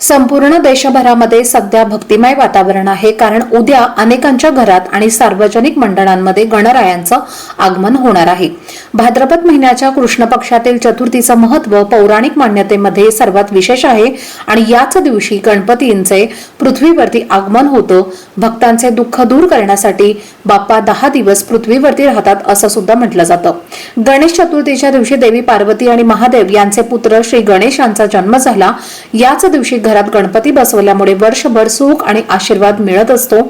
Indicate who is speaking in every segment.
Speaker 1: संपूर्ण देशभरामध्ये सध्या भक्तिमय वातावरण आहे कारण उद्या अनेकांच्या घरात आणि सार्वजनिक मंडळांमध्ये गणरायांचं आगमन होणार आहे. भाद्रपद महिन्याच्या कृष्ण पक्षातील चतुर्थीचं महत्त्व पौराणिक मान्यतेमध्ये सर्वात विशेष आहे आणि याच दिवशी गणपतींचे पृथ्वीवरती आगमन होतं. भक्तांचे दुःख दूर करण्यासाठी बाप्पा दहा दिवस पृथ्वीवरती राहतात असं सुद्धा म्हटलं जातं. गणेश चतुर्थीच्या दिवशी देवी पार्वती आणि महादेव यांचे पुत्र श्री गणेश यांचा जन्म झाला. याच दिवशी घरात गणपती बसवल्यामुळे वर्षभर सुख आणि आशीर्वाद मिळत असतो.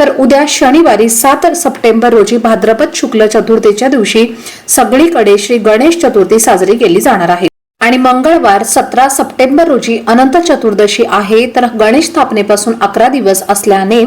Speaker 1: तर उद्या शनिवारी सात सप्टेंबर रोजी भाद्रपद शुक्ल चतुर्थीच्या दिवशी सगळीकडे श्री गणेश चतुर्थी साजरी केली जाणार आहे. आणि मंगळवार सतरा सप्टेंबर रोजी अनंत चतुर्दशी आहे तर गणेश स्थापनेपासून अकरा दिवस असल्याने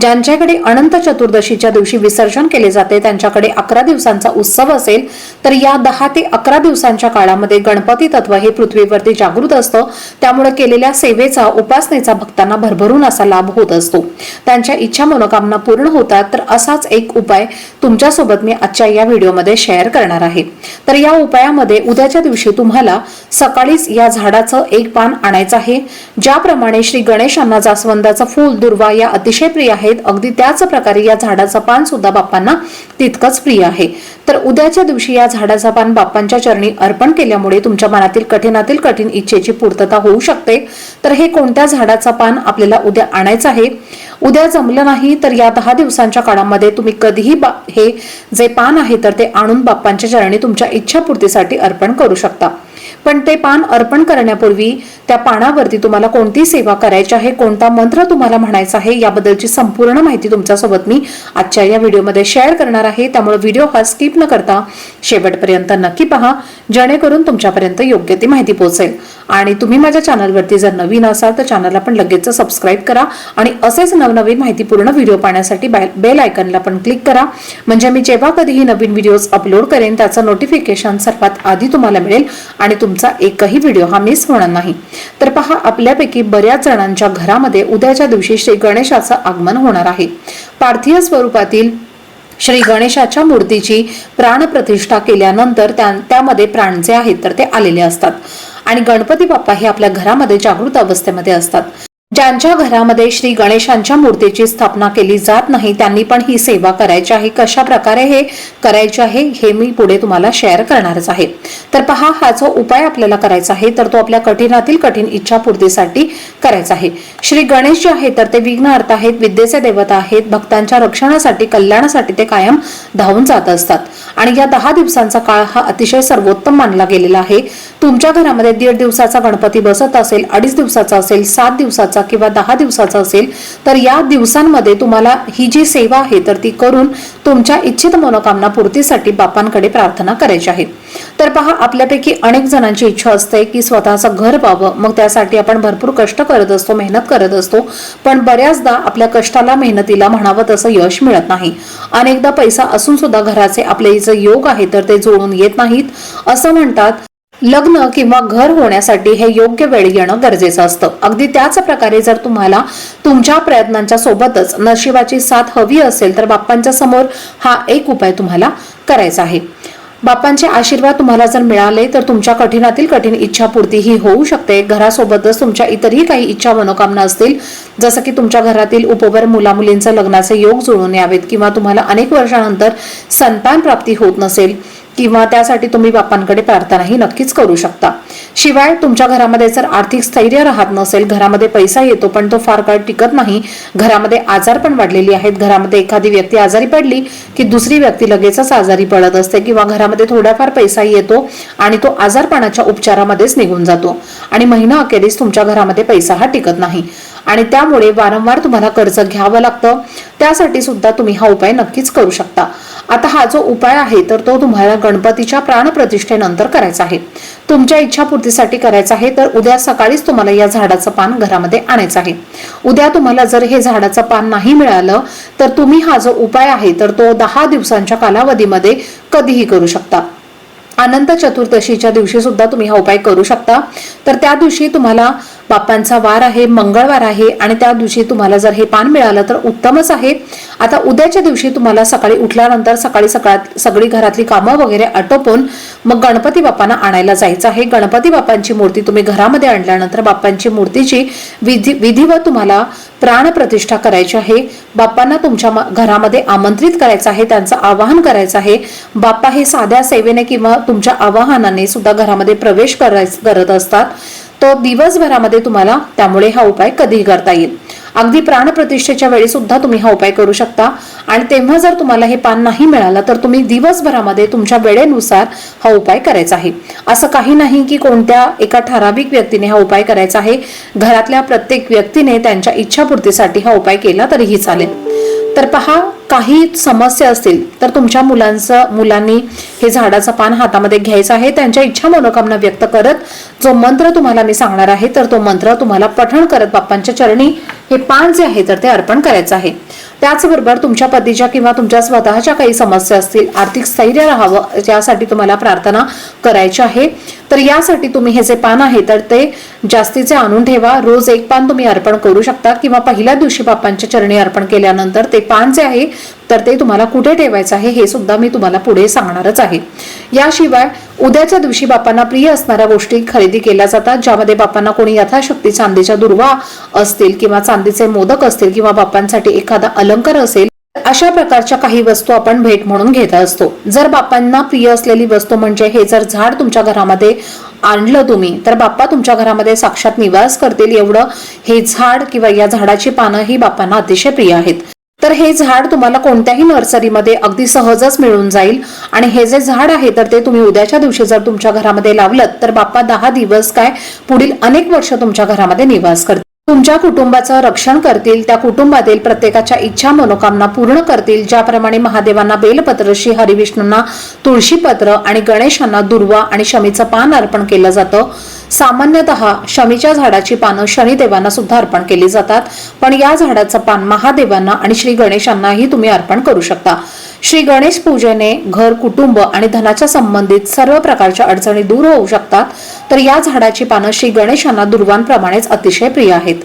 Speaker 1: ज्यांच्याकडे अनंत चतुर्दशीच्या दिवशी विसर्जन केले जाते त्यांच्याकडे अकरा दिवसांचा उत्सव असेल तर या दहा ते अकरा दिवसांच्या काळामध्ये गणपती तत्व हे पृथ्वीवरती जागृत असतं. त्यामुळे केलेल्या सेवेचा उपासनेचा भक्तांना भरभरून असा लाभ होत असतो. त्यांच्या इच्छा मनोकामना पूर्ण होतात तर असाच एक उपाय तुमच्यासोबत मी आजच्या या व्हिडिओमध्ये शेअर करणार आहे. तर या उपायामध्ये उद्याच्या दिवशी तुम्हाला सकाळीच या झाडाचं एक पान आणायचं आहे. ज्याप्रमाणे श्री गणेशांना जास्वंदाचं फूल दुर्वा या अतिशय प्रिय आहेत. अगदी त्याच प्रकारे या झाडाचं पान सुद्धा बाप्पांना तितकंच प्रिय आहे. तर उद्याच्या दिवशी या झाडाचं पान बाप्पांच्या चरणी अर्पण केल्यामुळे तुमच्या मनातील कठीणातील कठीण इच्छेची पूर्तता होऊ शकते. तर हे कोणत्या झाडाचं पान आपल्याला उद्या आणायचं आहे? उद्या जमलं नाही तर या दहा दिवसांच्या काळामध्ये तुम्ही कधीही हे जे पान आहे तर ते आणून बाप्पांच्या चरणी तुमच्या इच्छापूर्तीसाठी अर्पण करू शकता. पण ते पान अर्पण करण्यापूर्वी त्या पानावरती तुम्हाला कोणती सेवा करायची आहे कोणता मंत्र तुम्हाला म्हणायचा आहे याबद्दलची संपूर्ण माहिती तुमच्यासोबत मी आजच्या या व्हिडिओमध्ये शेअर करणार आहे. त्यामुळे व्हिडिओ हा स्किप न करता शेवटपर्यंत नक्की पहा जेणेकरून तुमच्यापर्यंत योग्य ती माहिती पोहोचेल. आणि तुम्ही माझ्या चॅनलवरती जर नवीन असाल तर चॅनलला पण लगेच सबस्क्राईब करा आणि असेच नवनवीन माहितीपूर्ण व्हिडिओ पाहण्यासाठी बेल आयकनला पण क्लिक करा. म्हणजे मी जेव्हा कधीही नवीन व्हिडिओज अपलोड करेन त्याचं नोटिफिकेशन सर्वात आधी तुम्हाला मिळेल. आणि तुमचा एकही व्हिडिओ हा मिस होणार नाही. तर पहा आपल्यापैकी बऱ्याच जणांच्या घरामध्ये उद्याच्या दिवशी श्री गणेशाचं आगमन होणार आहे. पार्थिव स्वरूपातील श्री गणेशाच्या मूर्तीची प्राणप्रतिष्ठा केल्यानंतर त्या- त्यामध्ये प्राण जे आहेत तर ते आलेले असतात. आणि गणपती बाप्पा हे आपल्या घरामध्ये जागृत अवस्थेमध्ये असतात. ज्यांच्या घरामध्ये श्री गणेशांच्या मूर्तीची स्थापना केली जात नाही त्यांनी पण ही सेवा करायची आहे. कशा प्रकारे हे करायचे आहे हे मी पुढे तुम्हाला शेअर करणारच आहे. तर पहा हा जो उपाय आपल्याला करायचा आहे तर तो आपल्या कठीणातील कठीण इच्छापूर्तीसाठी करायचा आहे. श्री गणेश जे आहे तर ते विघ्नहर्ता आहेत विद्येचे देवता आहेत भक्तांच्या रक्षणासाठी कल्याणासाठी ते कायम धावून जात असतात. आणि या दहा दिवसांचा काळ हा अतिशय सर्वोत्तम मानला गेलेला आहे. तुमच्या घरामध्ये दीड दिवसाचा गणपती बसत असेल अडीच दिवसाचा असेल सात दिवसाचा किंवा दहा दिवसाचा असेल तर या दिवसांमध्ये तुम्हाला ही जी सेवा आहे तर ती करून तुमच्या इच्छित मनोकामना पूर्तीसाठी बापांकडे प्रार्थना करायची आहे. तर पहा आपल्यापैकी अनेक जणांची इच्छा असते की स्वतःचं घर पाहावं मग त्यासाठी आपण भरपूर कष्ट करत असतो मेहनत करत असतो. पण बऱ्याचदा आपल्या कष्टाला मेहनतीला म्हणावं तसं यश मिळत नाही. अनेकदा पैसा असून सुद्धा घराचे आपले जे योग आहे तर ते जोडून येत नाहीत. असं म्हणतात लग्न किंवा घर होण्यासाठी हे योग्य वेळ येणं गरजेचं असतं. अगदी त्याच प्रकारे जर तुम्हाला तुमच्या प्रयत्नांच्या सोबतच नशिबाची साथ हवी असेल तर बाप्पांच्या समोर हा एक उपाय तुम्हाला करायचा आहे. बाप्पांचे आशीर्वाद तुम्हाला जर मिळाले तर तुमच्या कठीणातील कठीण इच्छापूर्ती ही होऊ शकते. घरासोबतच तुमच्या इतरही काही इच्छा मनोकामना असतील जसं की तुमच्या घरातील उपवर मुलामुलींचं लग्नाचे योग जुळून यावेत किंवा तुम्हाला अनेक वर्षानंतर संतान प्राप्ती होत नसेल किंवा त्यासाठी तुम्ही बाप्पांकडे प्रार्थनाही नक्कीच करू शकता. शिवाय तुमच्या घरामध्ये जर आर्थिक स्थैर्य राहत नसेल घरामध्ये पैसा येतो पण तो फार काळ टिकत नाही घरामध्ये आजार पण वाढलेली आहेत घरामध्ये एखादी व्यक्ती आजारी पडली की दुसरी व्यक्ती लगेचच आजारी पडत असते किंवा घरामध्ये थोडाफार पैसा येतो आणि तो आजारपणाच्या उपचारामध्येच निघून जातो. आणि महिना अखेरीस तुमच्या घरामध्ये पैसा हा टिकत नाही. आणि त्यामुळे वारंवार तुम्हाला कर्ज घ्यावं लागतं. त्यासाठी सुद्धा तुम्ही हा उपाय नक्कीच करू शकता. आता हा जो उपाय आहे तर तो तुम्हाला गणपतीच्या प्राणप्रतिष्ठेनंतर करायचा आहे. तुमच्या इच्छापूर्तीसाठी करायचा आहे तर उद्या सकाळीच तुम्हाला या झाडाचं पान घरामध्ये आणायचं आहे. उद्या तुम्हाला जर हे झाडाचं पान नाही मिळालं तर तुम्ही हा जो उपाय आहे तर तो दहा दिवसांच्या कालावधीमध्ये कधीही करू शकता. अनंत चतुर्दशीच्या दिवशी सुद्धा तुम्ही हा उपाय करू शकता. तर त्या दिवशी तुम्हाला बाप्पांचा वार आहे मंगळवार आहे आणि त्या दिवशी तुम्हाला जर हे पान मिळालं तर उत्तमच आहे. आता उद्याच्या दिवशी तुम्हाला सकाळी उठल्यानंतर सकाळी सकाळात सगळी घरातली कामं वगैरे आटोपून मग गणपती बाप्पांना आणायला जायचं आहे. गणपती बाप्पांची मूर्ती तुम्ही घरामध्ये आणल्यानंतर बाप्पांची मूर्तीची विधी विधिवत तुम्हाला प्राणप्रतिष्ठा करायची आहे. बाप्पांना तुमच्या म- घरामध्ये आमंत्रित करायचं आहे त्यांचं आवाहन करायचं आहे. बाप्पा हे साध्या सेवेने किंवा तुमच्या आवाहनाने सुद्धा घरामध्ये प्रवेश करायच करत असतात. तो दिवसभरामध्ये तुम्हाला त्यामुळे हा उपाय कधीही करता येईल? अगदी प्राणप्रतिष्ठेच्या वेळी सुद्धा तुम्ही हा उपाय करू शकता. आणि तेव्हा जर तुम्हाला हे पान नाही मिळालं तर तुम्ही दिवसभरामध्ये तुमच्या वेळेनुसार हा उपाय करायचा आहे. असं काही नाही की कोणत्या एका ठराविक व्यक्तीने हा उपाय करायचा आहे. घरातल्या प्रत्येक व्यक्तीने त्यांच्या इच्छापूर्तीसाठी हा उपाय केला तरीही चालेल. तर पहा काही समस्या असतील तर तुमच्या मुलांचं मुलांनी हे झाडाचं पान हातामध्ये घ्यायचं आहे. त्यांच्या इच्छा मनोकामना व्यक्त करत जो मंत्र तुम्हाला मी सांगणार आहे तर तो मंत्र तुम्हाला पठण करत बाप्पांच्या चरणी हे पान जे आहे तर ते अर्पण करायचं आहे. त्याचबरोबर तुमच्या पतीच्या किंवा तुमच्या स्वतःच्या काही समस्या असतील आर्थिक स्थैर्य राहावं यासाठी तुम्हाला प्रार्थना करायची आहे. तर यासाठी तुम्ही हे जे पान आहे तर ते जास्तीचे आणून ठेवा. रोज एक पान तुम्ही अर्पण करू शकता किंवा पहिल्या दिवशी बाप्पांच्या चरणी अर्पण केल्यानंतर ते पान जे आहे तर ते तुम्हाला कुठे ठेवायचं आहे हे सुद्धा मी तुम्हाला पुढे सांगणारच आहे. याशिवाय उद्याच्या दिवशी बापांना प्रिय असणाऱ्या गोष्टी खरेदी केल्या जातात ज्यामध्ये बापांना कोणी यथाशक्ती चांदीच्या दुर्वा असतील किंवा चांदीचे मोदक असतील किंवा बापांसाठी एखादा अलंकार असेल अशा प्रकारच्या काही वस्तू आपण भेट म्हणून घेत असतो. जर बापांना प्रिय असलेली वस्तू म्हणजे हे जर झाड तुमच्या घरामध्ये आणलं तुम्ही तर बाप्पा तुमच्या घरामध्ये साक्षात निवास करतील. एवढं हे झाड किंवा या झाडाची पानं ही बापांना अतिशय प्रिय आहेत. तर हे झाड तुम्हाला कोणत्याही नर्सरीमध्ये अगदी सहजच मिळून जाईल. आणि हे जे झाड आहे तर ते तुम्ही उद्याच्या दिवशी जर तुमच्या घरामध्ये लावलं तर बाप्पा दहा दिवस काय पुढील अनेक वर्ष तुमच्या घरामध्ये निवास करतील. तुमच्या कुटुंबाचं रक्षण करतील त्या कुटुंबातील प्रत्येकाच्या इच्छा मनोकामना पूर्ण करतील ज्याप्रमाणे महादेवांना बेलपत्र श्री हरिविष्णूंना तुळशीपत्र आणि गणेशांना दुर्वा आणि शमीचं पान अर्पण केलं जातं. सामान्यतः शमीच्या झाडाची पानं शनिदेवांना सुद्धा अर्पण केली जातात. पण या झाडाचं पान महादेवांना आणि श्री गणेशांनाही तुम्ही अर्पण करू शकता. श्री गणेश पूजेने घर कुटुंब आणि धनाच्या संबंधित सर्व प्रकारच्या अडचणी दूर होऊ शकतात. तर या झाडाची पानं श्री गणेशांना दुर्वांप्रमाणेच अतिशय प्रिय आहेत.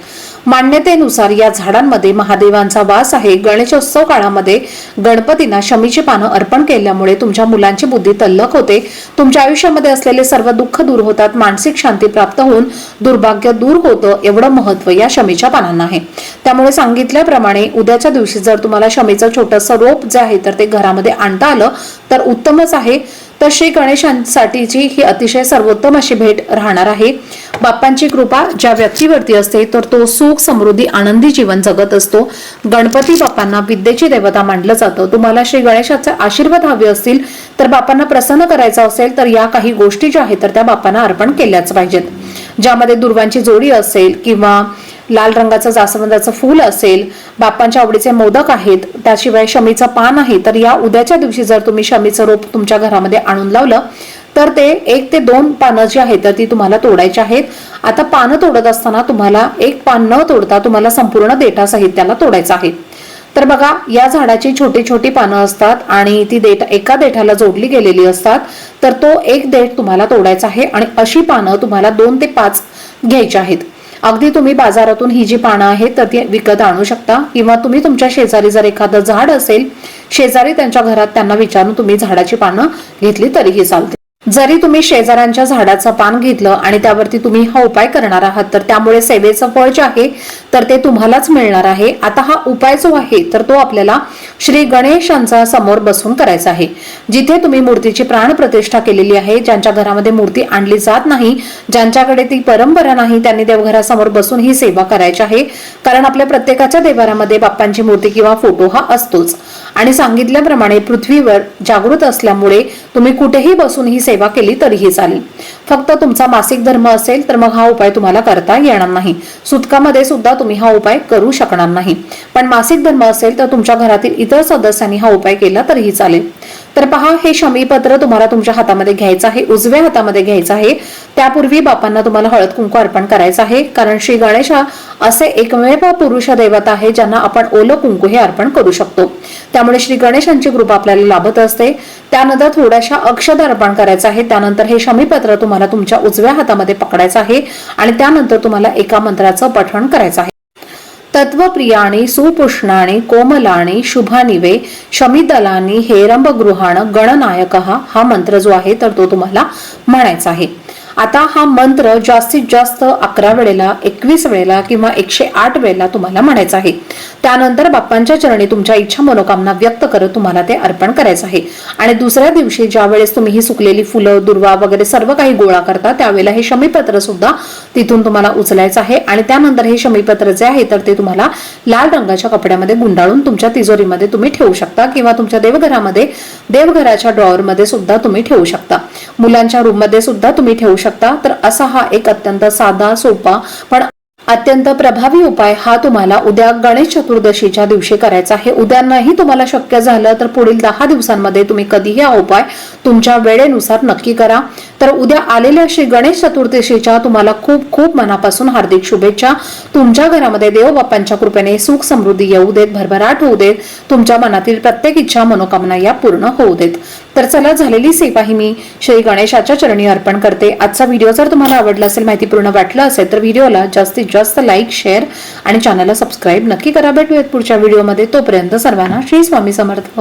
Speaker 1: मान्यतेनुसार या झाडांमध्ये महादेवांचा वास आहे. गणेशोत्सव काळामध्ये गणपतींना शमीची पानं अर्पण केल्यामुळे तुमच्या मुलांची बुद्धी तल्लक होते. तुमच्या आयुष्यामध्ये असलेले सर्व दुःख दूर होतात. मानसिक शांती प्राप्त होऊन दुर्भाग्य दूर होतं एवढं महत्त्व या शमीच्या पानांना आहे. त्यामुळे सांगितल्याप्रमाणे उद्याच्या दिवशी जर तुम्हाला शमीचं छोटंसं रोप जे आहे तर ते घरामध्ये आणता आलं तर उत्तमच आहे. तर श्री गणेशांसाठीची ही अतिशय सर्वोत्तम अशी भेट राहणार आहे. बाप्पांची कृपा ज्या व्यक्तीवरती असते तर तो सुख समृद्धी आनंदी जीवन जगत असतो. गणपती बाप्पांना विद्येची देवता मानलं जातं. तुम्हाला श्री गणेशाचे आशीर्वाद हवे असतील तर बाप्पांना प्रसन्न करायचा असेल तर या काही गोष्टी ज्या आहेत तर त्या बाप्पांना अर्पण केल्याच पाहिजेत. ज्यामध्ये दुर्वांची जोडी असेल किंवा लाल रंगाचं जास्वंदाचं फूल असेल बाप्पांच्या आवडीचे मोदक आहेत त्याशिवाय शमीचं पान आहे तर या उद्याच्या दिवशी जर तुम्ही शमीचं रोप तुमच्या घरामध्ये आणून लावलं तर ते एक ते दोन पानं जी आहेत तर ती तुम्हाला तोडायची आहेत. आता पानं तोडत असताना तुम्हाला एक पान न तोडता तुम्हाला संपूर्ण देठा साहित्याला तोडायचं आहे. तर बघा या झाडाची छोटी छोटी पानं असतात आणि ती देठ एका देठाला जोडली गेलेली असतात तर तो एक देठ तुम्हाला तोडायचा आहे आणि अशी पानं तुम्हाला दोन ते पाच घ्यायची आहेत. अगदी तुम्ही बाजारातून ही जी पानं आहेत तर ती विकत आणू शकता. किंवा तुम्ही तुमच्या शेजारी जर एखादं झाड असेल शेजारी त्यांच्या घरात त्यांना विचारून तुम्ही झाडाची पानं घेतली तरीही चालते जरी तुम्ही शेजाऱ्यांच्या झाडाचं पान घेतलं आणि त्यावरती तुम्ही हा उपाय करणार आहात तर त्यामुळे सेवेचं फळ जे आहे तर ते तुम्हालाच मिळणार आहे. आता हा उपाय जो आहे तर तो आपल्याला श्री गणेशांचा समोर बसून करायचा आहे. जिथे तुम्ही मूर्तीची प्राण प्रतिष्ठा केलेली आहे ज्यांच्या घरामध्ये मूर्ती आणली जात नाही ज्यांच्याकडे ती परंपरा नाही त्यांनी देवघरासमोर बसून ही सेवा करायची आहे. कारण आपल्या प्रत्येकाच्या देवारामध्ये बाप्पांची मूर्ती किंवा फोटो हा असतोच. आणि सांगितल्याप्रमाणे पृथ्वीवर जागृत असल्यामुळे तुम्ही कुठेही बसून ही सेवा केली तरीही चालेल. फक्त तुमचा मासिक धर्म असेल तर मग हा उपाय तुम्हाला करता येणार नाही. सुतकामध्ये सुद्धा तुम्ही हा उपाय करू शकणार नाही. पण मासिक धर्म असेल तर तुमच्या घरातील इतर सदस्यांनी हा उपाय केला तरीही चालेल. तर पहा हे शमीपत्र तुम्हाला तुमच्या हातामध्ये घ्यायचं आहे उजव्या हातामध्ये घ्यायचं आहे. त्यापूर्वी बापांना तुम्हाला हळद कुंकू अर्पण करायचं आहे कारण श्री गणेश हा असे एकमेव पुरुष दैवत आहे ज्यांना आपण ओलं कुंकू हे अर्पण करू शकतो. त्यामुळे श्री गणेशांची कृपा आपल्याला लाभत असते. त्यानंतर थोड्याशा अक्षद अर्पण करायचं आहे. त्यानंतर हे शमीपत्र तुम्हाला तुमच्या उजव्या हातामध्ये पकडायचं आहे आणि त्यानंतर तुम्हाला एका मंत्राचं पठण करायचं आहे. तत्वप्रियाणि सुपुष्णाने कोमलानि शुभानिवे शमिदलानि हेरंबगृहाण गणनायक हा मंत्र जो आहे. तर तो तुम्हाला म्हणायचा आहे. आता हा मंत्र जास्तीत जास्त अकरा वेळेला एकवीस वेळेला किंवा एकशे आठ वेळेला तुम्हाला म्हणायचा आहे. त्यानंतर बाप्पांच्या चरणी तुमच्या इच्छा मनोकामना व्यक्त करत तुम्हाला ते अर्पण करायचं आहे. आणि दुसऱ्या दिवशी ज्या वेळेस तुम्ही ही सुकलेली फुलं दुर्वा वगैरे सर्व काही गोळा करता त्यावेळेला हे शमीपत्र सुद्धा तिथून तुम्हाला उचलायचं आहे. आणि त्यानंतर हे शमीपत्र जे आहे तर ते तुम्हाला लाल रंगाच्या कपड्यामध्ये गुंडाळून तुमच्या तिजोरीमध्ये तुम्ही ठेवू शकता किंवा तुमच्या देवघरामध्ये देवघराच्या ड्रॉवरमध्ये सुद्धा तुम्ही ठेवू शकता. मुलांच्या रूममध्ये सुद्धा तुम्ही ठेवू शकता. तर असा हा एक अत्यंत साधा सोपा पण अत्यंत प्रभावी उपाय हा तुम्हाला उद्या गणेश चतुर्दशीच्या दिवशी करायचा आहे. उद्या नाही तुम्हाला शक्य झालं तर पुढील दहा दिवसांमध्ये तुम्ही कधीही हा उपाय तुमच्या वेळेनुसार नक्की करा. तर उद्या आलेल्या श्री गणेश चतुर्दशीच्या तुम्हाला खूप खूप मनापासून हार्दिक शुभेच्छा. तुमच्या घरामध्ये देवबाप्पांच्या कृपेने सुख समृद्धी येऊ देत भरभराट होऊ देत. तुमच्या मनातील प्रत्येक इच्छा मनोकामना या पूर्ण होऊ देत. तर चला झालेली सेवा ही मी श्री गणेशाच्या चरणी अर्पण करते. आजचा व्हिडिओ जर तुम्हाला आवडला असेल माहिती पूर्ण वाटलं असेल तर व्हिडिओला जास्तीत जास्त लाईक शेअर आणि चॅनलला सबस्क्राईब नक्की करा. भेटूयात पुढच्या व्हिडिओमध्ये. तोपर्यंत सर्वांना श्री स्वामी समर्थ.